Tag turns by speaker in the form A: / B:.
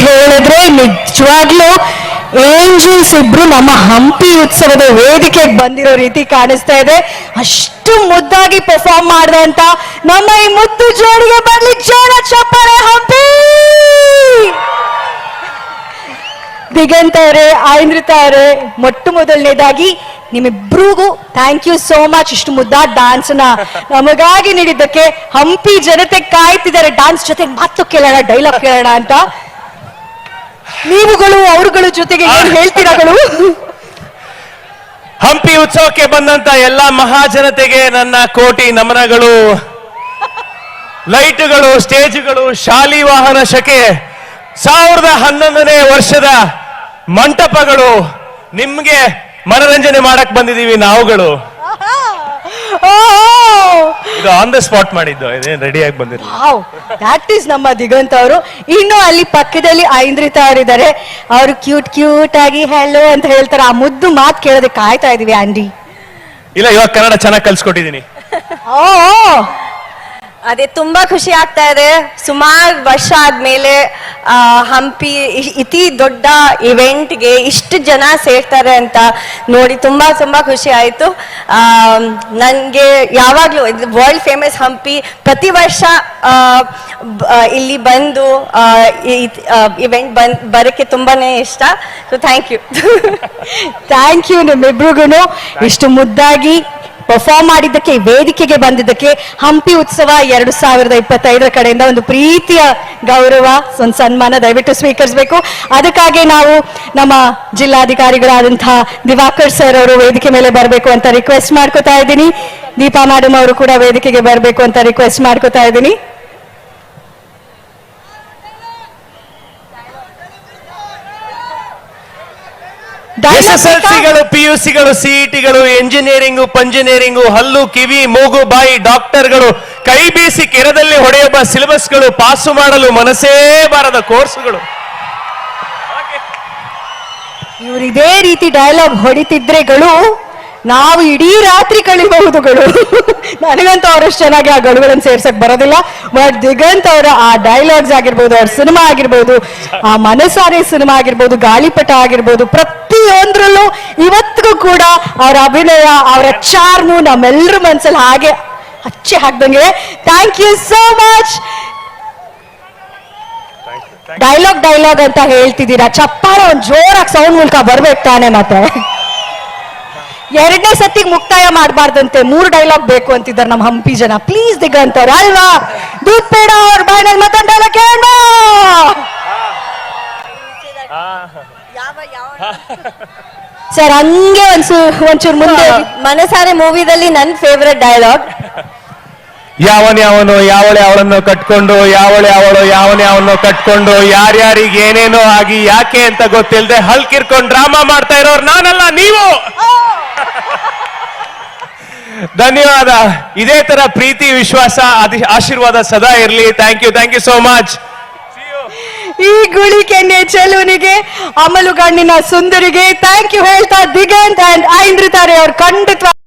A: ಹೇಳಿದ್ರೆ ನಿಜವಾಗ್ಲೂ ಏಂಜಲ್ಸ್ ಇಬ್ರು ನಮ್ಮ ಹಂಪಿ ಉತ್ಸವದ ವೇದಿಕೆಗೆ ಬಂದಿರೋ ರೀತಿ ಕಾಣಿಸ್ತಾ ಇದೆ. ಅಷ್ಟು ಮುದ್ದಾಗಿ ಪರ್ಫಾರ್ಮ್ ಮಾಡಿದಂತ ನಮ್ಮ ಈ ಮುದ್ದು ಜೋಡಿಗೆ ಬರ್ಲಿ ಜೋರ ಚಪ್ಪಾಳೆ ಹಂಪಿ! ದಿಗಂತ ಅವರೇ, ಐಂದ್ರಿತ ಅವರೇ, ಮೊಟ್ಟ ಮೊದಲನೇದಾಗಿ ನಿಮ್ಮಿಬ್ರಿಗೂ ಥ್ಯಾಂಕ್ ಯು ಸೋ ಮಚ್ ಇಷ್ಟು ಮುದ್ದಾದ ಡಾನ್ಸ್ನ ನಮಗಾಗಿ ನೀಡಿದ್ದಕ್ಕೆ ಹಂಪಿ ಜನತೆ ಕಾಯ್ತಿದ್ದಾರೆ. ಡಾನ್ಸ್ ಜೊತೆ ಮಾತು ಕೇಳೋಣ ಡೈಲಾಗ್ ಕೇಳೋಣ ಅಂತ ನೀವುಗಳು ಅವರುಗಳ ಜೊತೆಗೆ ಏನ್ ಹೇಳ್ತೀರಾಗಳು?
B: ಹಂಪಿ ಉತ್ಸವಕ್ಕೆ ಬಂದಂತ ಎಲ್ಲಾ ಮಹಾಜನತೆಗೆ ನನ್ನ ಕೋಟಿ ನಮನಗಳು. ಲೈಟುಗಳು ಸ್ಟೇಜ್ಗಳು ಶಾಲಿ ವಾಹನ ಶಕೆ ಸಾವಿರದ ಹನ್ನೊಂದನೇ ವರ್ಷದ ಮಂಟಪಗಳು ನಿಮ್ಗೆ ಮನರಂಜನೆ ಮಾಡಕ್ ಬಂದಿದೀವಿ ನಾವುಗಳು. ಆನ್ ದ ಸ್ಪಾಟ್ ಮಾಡಿದ್ದು ಇದೇನ್ ರೆಡಿಯಾಗಿ ಬಂದಿರಲಿಲ್ಲ.
A: ವಾವ್ ದಟ್ ಈಸ್ ನಮ್ಮ ದಿಗಂತ್ ಅವರು. ಇನ್ನು ಅಲ್ಲಿ ಪಕ್ಕದಲ್ಲಿ ಐಂದ್ರಿತ ಅವರಿದ್ದಾರೆ ಅವರು ಕ್ಯೂಟ್ ಕ್ಯೂಟ್ ಆಗಿ ಹಲೋ ಅಂತ ಹೇಳ್ತಾರೆ. ಆ ಮುದ್ದು ಮಾತು ಕೇಳೋದಕ್ಕೆ ಕಾಯ್ತಾ ಇದೀವಿ ಆಂಡಿ
B: ಇಲ್ಲ ಇವಾಗ ಕನ್ನಡ ಚೆನ್ನಾಗಿ ಕಲ್ಸ್ಕೊಟ್ಟಿದೀನಿ.
A: ಓ.
C: ಅದೇ ತುಂಬಾ ಖುಷಿ ಆಗ್ತಾ ಇದೆ. ಸುಮಾರು ವರ್ಷ ಆದ್ಮೇಲೆ ಹಂಪಿ ಇತಿ ದೊಡ್ಡ ಇವೆಂಟ್ಗೆ ಇಷ್ಟು ಜನ ಸೇರ್ತಾರೆ ಅಂತ ನೋಡಿ ತುಂಬಾ ತುಂಬಾ ಖುಷಿ ಆಯ್ತು. ನನಗೆ ಯಾವಾಗಲೂ ವರ್ಲ್ಡ್ ಫೇಮಸ್ ಹಂಪಿ ಪ್ರತಿ ವರ್ಷ ಇಲ್ಲಿ ಬಂದು ಇವೆಂಟ್ ಬಂದ್, ಬರೋಕ್ಕೆ ತುಂಬಾನೇ ಇಷ್ಟ. So thank you
A: thank you ನಿಮ್ಮಿಬ್ರಿಗೂ ಇಷ್ಟು ಮುದ್ದಾಗಿ ಪರ್ಫಾರ್ಮ್ ಮಾಡಿದ್ದಕ್ಕೆ, ವೇದಿಕೆಗೆ ಬಂದಿದ್ದಕ್ಕೆ ಹಂಪಿ ಉತ್ಸವ ಎರಡು ಸಾವಿರದ ಇಪ್ಪತ್ತೈದರ ಕಡೆಯಿಂದ ಒಂದು ಪ್ರೀತಿಯ ಗೌರವ, ಒಂದು ಸನ್ಮಾನ ದಯವಿಟ್ಟು ಸ್ವೀಕರಿಸಬೇಕು. ಅದಕ್ಕಾಗಿ ನಾವು ನಮ್ಮ ಜಿಲ್ಲಾಧಿಕಾರಿಗಳಾದಂತಹ ದಿವಾಕರ್ ಸರ್ ಅವರು ವೇದಿಕೆ ಮೇಲೆ ಬರಬೇಕು ಅಂತ ರಿಕ್ವೆಸ್ಟ್ ಮಾಡ್ಕೋತಾ ಇದ್ದೀನಿ. ದೀಪಾ ಮೇಡಮ್ ಅವರು ಕೂಡ ವೇದಿಕೆಗೆ ಬರಬೇಕು ಅಂತ ರಿಕ್ವೆಸ್ಟ್ ಮಾಡ್ಕೋತಾ ಇದ್ದೀನಿ.
B: ಎಸ್ ಎಸ್ ಎಲ್ ಸಿಗಳು ಪಿ ಯು ಸಿಗಳು ಸಿಇಟಿಗಳು ಎಂಜಿನಿಯರಿಂಗು ಪಂಜಿನಿಯರಿಂಗು ಹಲ್ಲು ಕಿವಿ ಮೂಗು ಬಾಯಿ ಡಾಕ್ಟರ್ಗಳು ಕೈ ಬೀಸಿ ಕೆರದಲ್ಲಿ ಹೊಡೆಯುವ ಸಿಲೆಬಸ್ಗಳು ಪಾಸು ಮಾಡಲು ಮನಸ್ಸೇ ಬಾರದ ಕೋರ್ಸ್ಗಳು.
A: ಇವರು ಇದೇ ರೀತಿ ಡೈಲಾಗ್ ಹೊಡಿತಿದ್ರೆಗಳು ನಾವು ಇಡೀ ರಾತ್ರಿ ಕಳಿಬಹುದುಗಳು. ನನಗಂತೂ ಅವರಷ್ಟು ಚೆನ್ನಾಗಿ ಆ ಗಳುಗಳನ್ನು ಸೇರ್ಸಕ್ ಬರೋದಿಲ್ಲ. ಬಟ್ ದಿಗಂತ್ ಅವರ ಆ ಡೈಲಾಗ್ಸ್ ಆಗಿರ್ಬೋದು ಅವ್ರ ಸಿನಿಮಾ ಆಗಿರ್ಬೋದು ಆ ಮನಸಾರೆ ಸಿನಿಮಾ ಆಗಿರ್ಬೋದು ಗಾಳಿಪಟ ಆಗಿರ್ಬೋದು ಪ್ರತಿಯೊಂದ್ರಲ್ಲೂ ಇವತ್ತಿಗೂ ಕೂಡ ಅವರ ಅಭಿನಯ ಅವರ ಚಾರ್ಮು ನಮ್ಮೆಲ್ಲರ ಮನಸ್ಸಲ್ಲಿ ಹಾಗೆ ಹಚ್ಚಿ ಹಾಕ್ದಂಗೆ. Thank you so much dialogue dialogue ಅಂತ ಹೇಳ್ತಿದ್ದೀರಾ. ಚಪ್ಪಾಳ ಒಂದು ಜೋರಾಗಿ ಸೌಂಡ್ ಮೂಲಕ ಬರ್ಬೇಕು ತಾನೆ ಮತ್ತೆ. ಎರಡನೇ ಸತ್ತಿಗೆ ಮುಕ್ತಾಯ ಮಾಡಬಾರ್ದಂತೆ ಮೂರು ಡೈಲಾಗ್ ಬೇಕು ಅಂತಿದ್ದಾರೆ ನಮ್ಮ ಹಂಪಿ ಜನ. ಪ್ಲೀಸ್ ಅಂತಾರೆ. ಅಲ್ವಾ? ದೂದ್ ಬೇಡ ಅವ್ರ ಬಾಯಲ್ಲಿ ಮತ್ತೊಂದು ಡೈಲಾಗ್ ಕೇಳೋಣ ಸರ್ ಹಂಗೆ ಒಂದ್ಸು ಒಂಚೂರು ಮುಂದೆ.
C: ಮನಸಾರೆ ಮೂವಿದಲ್ಲಿ ನನ್ನ ಫೇವ್ರೆಟ್ ಡೈಲಾಗ್
B: ಯಾವನ್ ಯಾವನು ಯಾವಳೆ ಅವಳನ್ನು ಕಟ್ಕೊಂಡು ಯಾವಳೆ ಅವಳು ಯಾವನ ಯಾವನೋ ಕಟ್ಕೊಂಡು ಯಾರ್ಯಾರಿಗೆ ಏನೇನೋ ಆಗಿ ಯಾಕೆ ಅಂತ ಗೊತ್ತಿಲ್ಲದೆ ಹಲ್ಕಿರ್ಕೊಂಡು ಡ್ರಾಮಾ ಮಾಡ್ತಾ ಇರೋರು ನಾನಲ್ಲ ನೀವು! ಧನ್ಯವಾದ. ಇದೇ ತರ ಪ್ರೀತಿ, ವಿಶ್ವಾಸ ಆಶೀರ್ವಾದ ಸದಾ ಇರಲಿ. Thank you thank you so much
A: ಈ ಗುಳಿಕೆ ಚೆಲುವನಿಗೆ, ಅಮಲು ಗಣ್ಣಿನ ಸುಂದರಿಗೆ ಥ್ಯಾಂಕ್ ಯು ಹೇಳ್ತಾ ದಿಗಂತ್ ಅಂಡ್ ಐಂದ್ರಿತಾರೆ ಅವ್ರು ಖಂಡಿತ